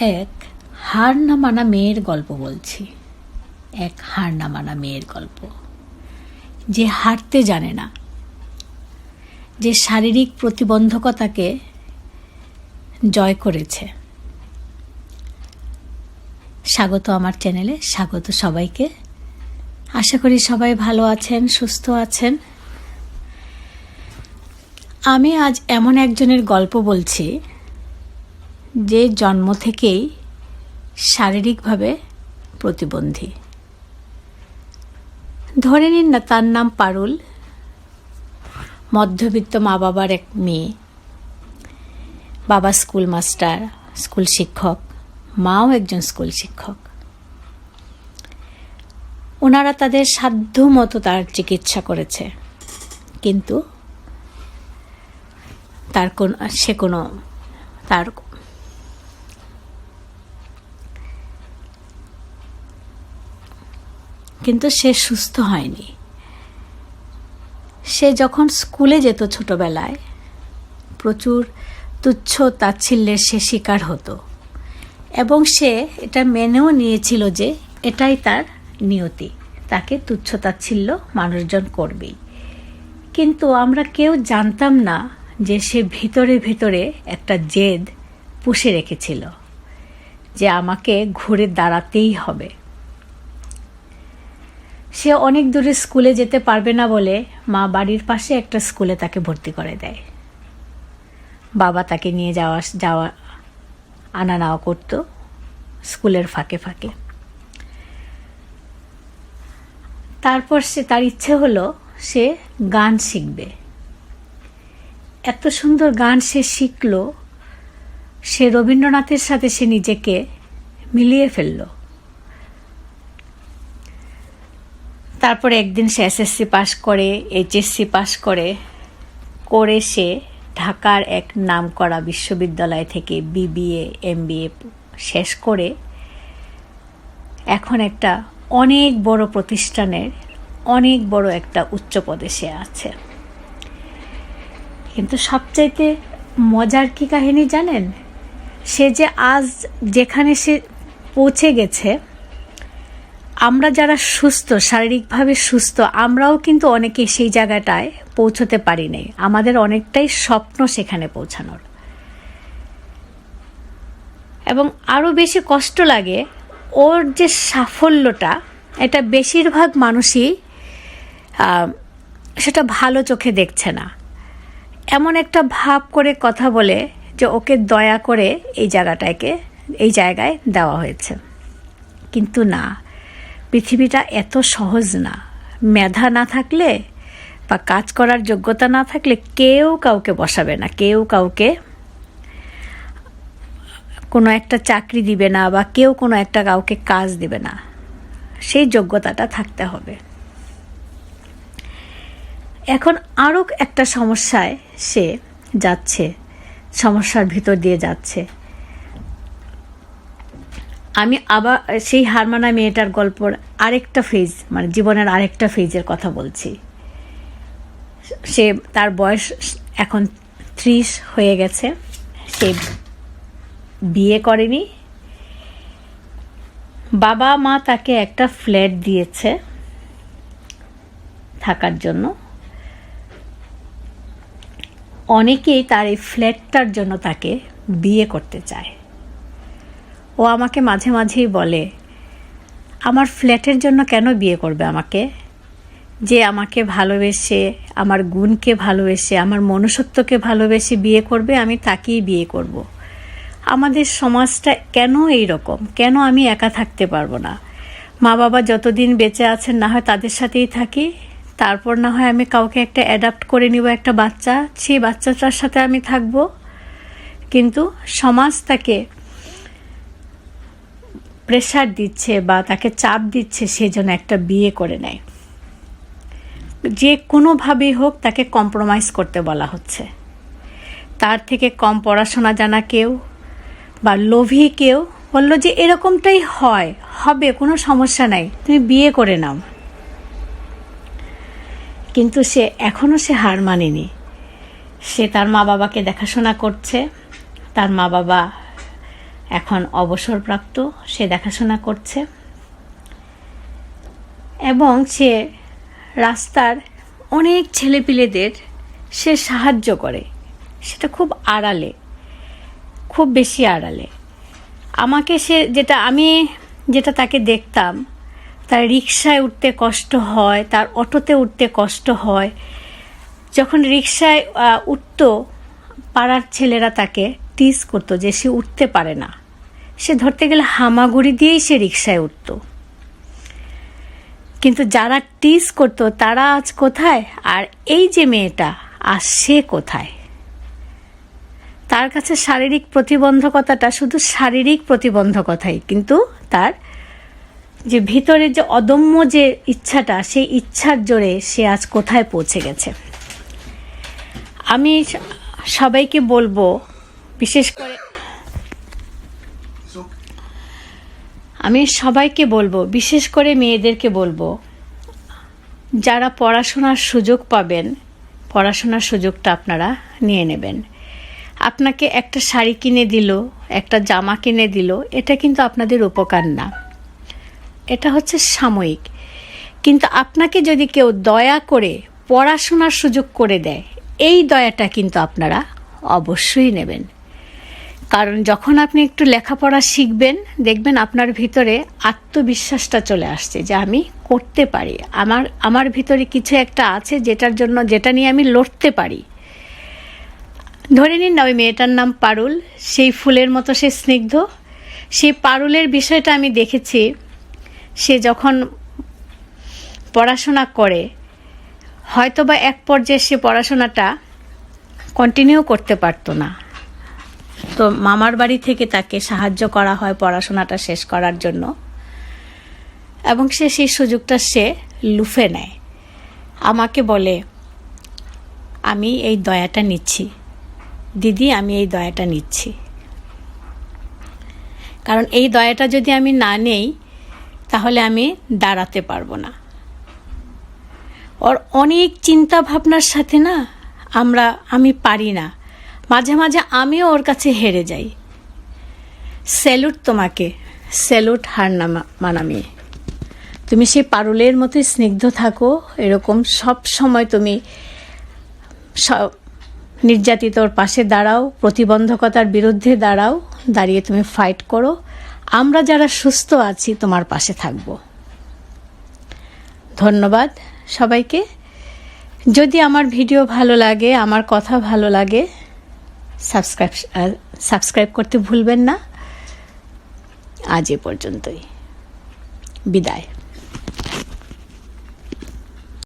এক হার না মানা মেয়ের গল্প বলছি। এক হার না মানা মেয়ের গল্প। যে হারতে জানে না। যে শারীরিক প্রতিবন্ধকতাকে জয় করেছে। স্বাগত আমার চ্যানেলে, স্বাগত সবাইকে। আশা করি সবাই ভালো আছেন, সুস্থ আছেন। আমি আজ এমন একজনের গল্প বলছি যে জন্ম থেকেই শারীরিকভাবে প্রতিবন্ধী। ধরে নিন না তার নাম পারুল, মধ্যবিত্ত মা বাবার এক মেয়ে। বাবা স্কুল মাস্টার, স্কুল শিক্ষক, মাও একজন স্কুল শিক্ষক। ওনারা তাদের সাধ্য মতো তার চিকিৎসা করেছে। কিন্তু তার কোন সে কোনো তার কিন্তু সে সুস্থ হয়নি। সে যখন স্কুলে যেত ছোটবেলায়, প্রচুর তুচ্ছ তাচ্ছিল্যের সে শিকার হতো এবং সে এটা মেনেও নিয়েছিল যে এটাই তার নিয়তি, তাকে তুচ্ছ তাচ্ছিল্য মানুষজন করবেই। কিন্তু আমরা কেউ জানতাম না যে সে ভিতরে ভিতরে একটা জেদ পুষে রেখেছিল যে আমাকে ঘুরে দাঁড়াতেই হবে। সে অনেক দূরে স্কুলে যেতে পারবে না বলে মা বাড়ির পাশে একটা স্কুলে তাকে ভর্তি করে দেয়। বাবা তাকে নিয়ে যাওয়া যাওয়া আনা নেওয়া করতো স্কুলের ফাঁকে ফাঁকে। তারপর সে, তার ইচ্ছে হলো সে গান শিখবে। এত সুন্দর গান সে শিখল, সে রবীন্দ্রনাথের সাথে সে নিজেকে মিলিয়ে ফেলল। তারপরে একদিন সে এসএসসি পাশ করে এইচএসসি পাশ করে করে সে ঢাকার এক নামকরা বিশ্ববিদ্যালয় থেকে বিবিএ এমবিএ শেষ করে এখন একটা অনেক বড় প্রতিষ্ঠানের অনেক বড় একটা উচ্চ পদে সে আছে। কিন্তু সবচাইতে মজার কি কাহিনী জানেন? সে যে আজ যেখানে সে পৌঁছে গেছে আমরা যারা সুস্থ, শারীরিকভাবে সুস্থ, আমরাও কিন্তু অনেকে সেই জায়গাটায় পৌঁছতে পারি নাই। আমাদের অনেকটাই স্বপ্ন সেখানে পৌঁছানোর। এবং আরও বেশি কষ্ট লাগে ওর যে সাফল্যটা, এটা বেশিরভাগ মানুষই সেটা ভালো চোখে দেখছে না। এমন একটা ভাব করে কথা বলে যে ওকে দয়া করে এই জায়গাটাকে, এই জায়গায় দেওয়া হয়েছে। কিন্তু না। পৃথিবীটা এত সহজ না। মেধা না থাকলে বা কাজ করার যোগ্যতা না থাকলে কেউ কাউকে বসাবে না, কেউ কাউকে কোনো একটা চাকরি দিবে না বা কেউ কোনো একটা কাউকে কাজ দিবে না। সেই যোগ্যতাটা থাকতে হবে। এখন আরও একটা সমস্যায় সে যাচ্ছে, সমস্যার ভিতর দিয়ে যাচ্ছে। আমি আবার সেই হারমানা মেয়েটার গল্পর আরেকটা ফেজ মানে জীবনের আরেকটা ফেজের কথা বলছি। সে তার বয়স এখন ত্রিশ হয়ে গেছে। সে বিয়ে করেনি। বাবা মা তাকে একটা ফ্ল্যাট দিয়েছে থাকার জন্য। অনেকেই তার এই ফ্ল্যাটটার জন্য তাকে বিয়ে করতে চায়। ও আমাকে মাঝে মাঝেই বলে, আমার ফ্ল্যাটের জন্য কেন বিয়ে করবে আমাকে? যে আমাকে ভালোবেসে, আমার গুণকে ভালোবেসে, আমার মনুষ্যত্বকে ভালোবেসে বিয়ে করবে, আমি তাকেই বিয়ে করব। আমাদের সমাজটা কেন এই রকম? কেন আমি একা থাকতে পারব না? মা বাবা যতদিন বেঁচে আছেন, না হয় তাদের সাথেই থাকি। তারপর না হয় আমি কাউকে একটা অ্যাডাপ্ট করে নিব একটা বাচ্চা, সেই বাচ্চাটার সাথে আমি থাকব। কিন্তু সমাজ তাকে প্রেশার দিচ্ছে বা তাকে চাপ দিচ্ছে, সে যেন একটা বিয়ে করে নেয়। যে কোনোভাবেই হোক তাকে কম্প্রোমাইজ করতে বলা হচ্ছে। তার থেকে কম পড়াশোনা জানা কেউ বা লোভী কেউ বলল যে, এরকমটাই হয়, হবে, কোনো সমস্যা নাই, তুমি বিয়ে করে নাও। কিন্তু সে এখনও সে হার মানেনি। সে তার মা বাবাকে দেখাশোনা করছে, তার মা বাবা এখন অবসরপ্রাপ্ত, সে দেখাশোনা করছে। এবং সে রাস্তার অনেক ছেলেপিলেদের সে সাহায্য করে। সেটা খুব আড়ালে, খুব বেশি আড়ালে। আমাকে সে যেটা, আমি যেটা তাকে দেখতাম, তার রিক্সায় উঠতে কষ্ট হয়, তার অটোতে উঠতে কষ্ট হয়। যখন রিক্সায় উঠতো পাড়ার ছেলেরা তাকে টিজ করতো যে সে উঠতে পারে না। সে ধরতে গেলে হামাগুড়ি দিয়েই সে রিক্সায় উঠতো। কিন্তু যারা টিজ করতো, তারা আজ কোথায়? আর এই যে মেয়েটা, আজ সে কোথায়? তার কাছে শারীরিক প্রতিবন্ধকতাটা শুধু শারীরিক প্রতিবন্ধকতাই, কিন্তু তার যে ভিতরে যে অদম্য যে ইচ্ছাটা, সেই ইচ্ছার জোরে সে আজ কোথায় পৌঁছে গেছে। আমি সবাইকে বলব বিশেষ করে আমি সবাইকে বলব, বিশেষ করে মেয়েদেরকে বলব, যারা পড়াশোনার সুযোগ পাবেন, পড়াশোনার সুযোগটা আপনারা নিয়ে নেবেন। আপনাকে একটা শাড়ি কিনে দিল, একটা জামা কিনে দিল, এটা কিন্তু আপনাদের উপকার না। এটা হচ্ছে সাময়িক। কিন্তু আপনাকে যদি কেউ দয়া করে পড়াশোনার সুযোগ করে দেয়, এই দয়াটা কিন্তু আপনারা অবশ্যই নেবেন। কারণ যখন আপনি একটু লেখাপড়া শিখবেন, দেখবেন আপনার ভিতরে আত্মবিশ্বাসটা চলে আসছে যে আমি করতে পারি। আমার আমার ভিতরে কিছু একটা আছে যেটার জন্য, যেটা নিয়ে আমি লড়তে পারি। ধরে নিন না ওই মেয়েটার নাম পারুল। সেই ফুলের মতো সে স্নিগ্ধ। সেই পারুলের বিষয়টা আমি দেখেছি। সে যখন পড়াশোনা করে, হয়তোবা এক পর্যায়ে সে পড়াশোনাটা কন্টিনিউ করতে পারতো না। তো মামার বাড়ি থেকে তাকে সাহায্য করা হয় পড়াশোনাটা শেষ করার জন্য। এবং সে সেই সুযোগটা সে লুফে নেয়। আমাকে বলে, আমি এই দয়াটা নিচ্ছি। দিদি, আমি এই দয়াটা নিচ্ছি। কারণ এই দয়াটা যদি আমি না নেই, তাহলে আমি দাঁড়াতে পারব না। ওর অনেক চিন্তা ভাবনার সাথে না আমরা, আমি পারি না। মাঝে মাঝে আমিও ওর কাছে হেরে যাই। স্যালুট তোমাকে, স্যালুট হার নামা মানামি তুমি সেই পারুলের মতোই স্নিগ্ধ থাকো, এরকম সব সময় তুমি নির্যাতিতর পাশে দাঁড়াও, প্রতিবন্ধকতার বিরুদ্ধে দাঁড়াও, দাঁড়িয়ে তুমি ফাইট করো। আমরা যারা সুস্থ আছি, তোমার পাশে থাকব। ধন্যবাদ সবাইকে। যদি আমার ভিডিও ভালো লাগে, আমার কথা ভালো লাগে সাবস্ক্রাইব সাবস্ক্রাইব করতে ভুলবেন না। আজ এ পর্যন্তই। বিদায়।